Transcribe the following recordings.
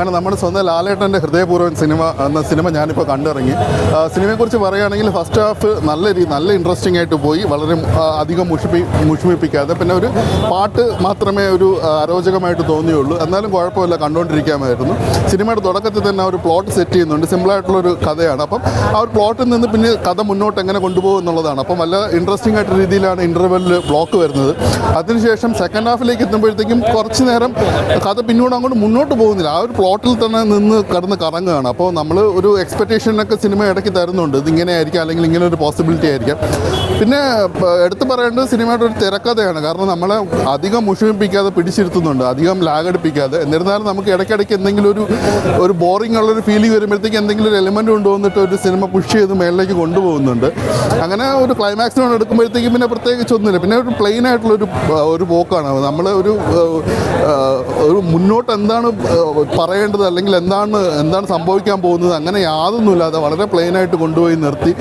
കാരണം നമ്മുടെ സ്വന്തം ലാലേട്ടന്റെ ഹൃദയപൂർവം സിനിമ എന്ന സിനിമ ഞാനിപ്പോൾ കണ്ടിറങ്ങി. സിനിമയെക്കുറിച്ച് പറയുകയാണെങ്കിൽ ഫസ്റ്റ് ഹാഫ് നല്ല രീതി നല്ല ഇൻട്രസ്റ്റിംഗ് ആയിട്ട് പോയി. വളരെ അധികം മുഷിപ്പി മുഷിമിപ്പിക്കാതെ പിന്നെ ഒരു പാട്ട് മാത്രമേ ഒരു അരോചകമായിട്ട് തോന്നിയുള്ളൂ. എന്നാലും കുഴപ്പമില്ല കണ്ടുകൊണ്ടിരിക്കാമായിരുന്നു സിനിമയുടെ തുടക്കത്തിൽ തന്നെ ഒരു പ്ലോട്ട് സെറ്റ് ചെയ്യുന്നുണ്ട്. സിമ്പിളായിട്ടുള്ളൊരു കഥയാണ്. അപ്പം ആ ഒരു പ്ലോട്ടിൽ നിന്ന് പിന്നെ കഥ മുന്നോട്ട് എങ്ങനെ കൊണ്ടുപോകും എന്നുള്ളതാണ്. അപ്പം നല്ല ഇൻട്രസ്റ്റിംഗ് ആയിട്ട് രീതിയിലാണ് ഇന്റർവെല്ലിൽ ബ്ലോക്ക് വരുന്നത്. അതിനുശേഷം സെക്കൻഡ് ഹാഫിലേക്ക് എത്തുമ്പോഴത്തേക്കും കുറച്ച് നേരം കഥ പിന്നോട് അങ്ങോട്ട് മുന്നോട്ട് പോകുന്നില്ല. ആ ഒരു പ്ലോട്ടിൽ തന്നെ നിന്ന് കടന്ന് കറങ്ങുകയാണ്. അപ്പോൾ നമ്മൾ ഒരു എക്സ്പെക്റ്റേഷനൊക്കെ സിനിമ ഇടയ്ക്ക് തരുന്നുണ്ട്. ഇതിങ്ങനെ ആയിരിക്കാം അല്ലെങ്കിൽ ഇങ്ങനെ ഒരു പോസിബിലിറ്റി ആയിരിക്കാം. പിന്നെ എടുത്തു പറയേണ്ടത് സിനിമയുടെ ഒരു തിരക്കഥയാണ്. കാരണം നമ്മളെ അധികം മുഷിപ്പിക്കാതെ പിടിച്ചിരുത്തുന്നുണ്ട്. അധികം ലാഗടിപ്പിക്കാതെ എന്നിരുന്നാലും നമുക്ക് ഇടയ്ക്കിടയ്ക്ക് എന്തെങ്കിലും ഒരു ഒരു ബോറിംഗ് ഉള്ളൊരു ഫീലിംഗ് വരുമ്പോഴത്തേക്ക് എന്തെങ്കിലും ഒരു എലിമെന്റ് കൊണ്ടുവന്നിട്ട് ഒരു സിനിമ പുഷ് ചെയ്ത് മേളിലേക്ക് കൊണ്ടുപോകുന്നുണ്ട്. അങ്ങനെ ഒരു ക്ലൈമാക്സിനോട് എടുക്കുമ്പോഴത്തേക്കും പിന്നെ പ്രത്യേകിച്ച് ഒന്നുമില്ല. പിന്നെ ഒരു പ്ലെയിൻ ആയിട്ടുള്ളൊരു ഒരു പോക്കാണ് നമ്മൾ ഒരു ഒരു മുന്നോട്ട് എന്താണ് പറയേണ്ടത് അല്ലെങ്കിൽ എന്താണ് എന്താണ് സംഭവിക്കാൻ പോകുന്നത് അങ്ങനെ യാതൊന്നുമില്ലാതെ വളരെ പ്ലെയിനായിട്ട് കൊണ്ടുപോയി നിർത്തി.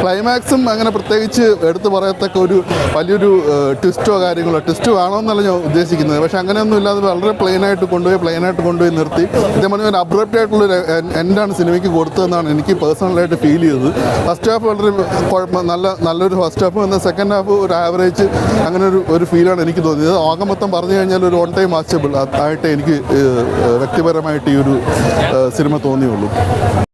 ക്ലൈമാക്സും അങ്ങനെ പ്രത്യേകിച്ച് എടുത്തു പറയത്തക്ക ഒരു വലിയൊരു ട്വിസ്റ്റോ കാര്യങ്ങളോ ട്വിസ്റ്റ് വേണമെന്നല്ല ഞാൻ ഉദ്ദേശിക്കുന്നത്. പക്ഷേ അങ്ങനെയൊന്നും ഇല്ലാതെ വളരെ പ്ലെയിനായിട്ട് കൊണ്ടുപോയി പ്ലെയിനായിട്ട് കൊണ്ടുപോയി നിർത്തി. ഇതേപോലെ ഒരു അബ്രപ്റ്റ് ആയിട്ടുള്ളൊരു എൻഡാണ് സിനിമയ്ക്ക് കൊടുത്തതെന്നാണ് എനിക്ക് പേഴ്സണലായിട്ട് ഫീൽ ചെയ്തത്. ഫസ്റ്റ് ഹാഫ് വളരെ കുഴപ്പം നല്ല നല്ലൊരു ഫസ്റ്റ് ഹാഫ് എന്നാൽ സെക്കൻഡ് ഹാഫ് ഒരു ആവറേജ് അങ്ങനെ ഒരു ഒരു ഫീലാണ് എനിക്ക് തോന്നിയത്. ആകെ മൊത്തം പറഞ്ഞു കഴിഞ്ഞാൽ ഒരു ഓൺ ടൈം വാച്ചബിൾ ആയിട്ട് എനിക്ക് ഏഹ്, ഒരു സിനിമ തോന്നിയുള്ളൂ.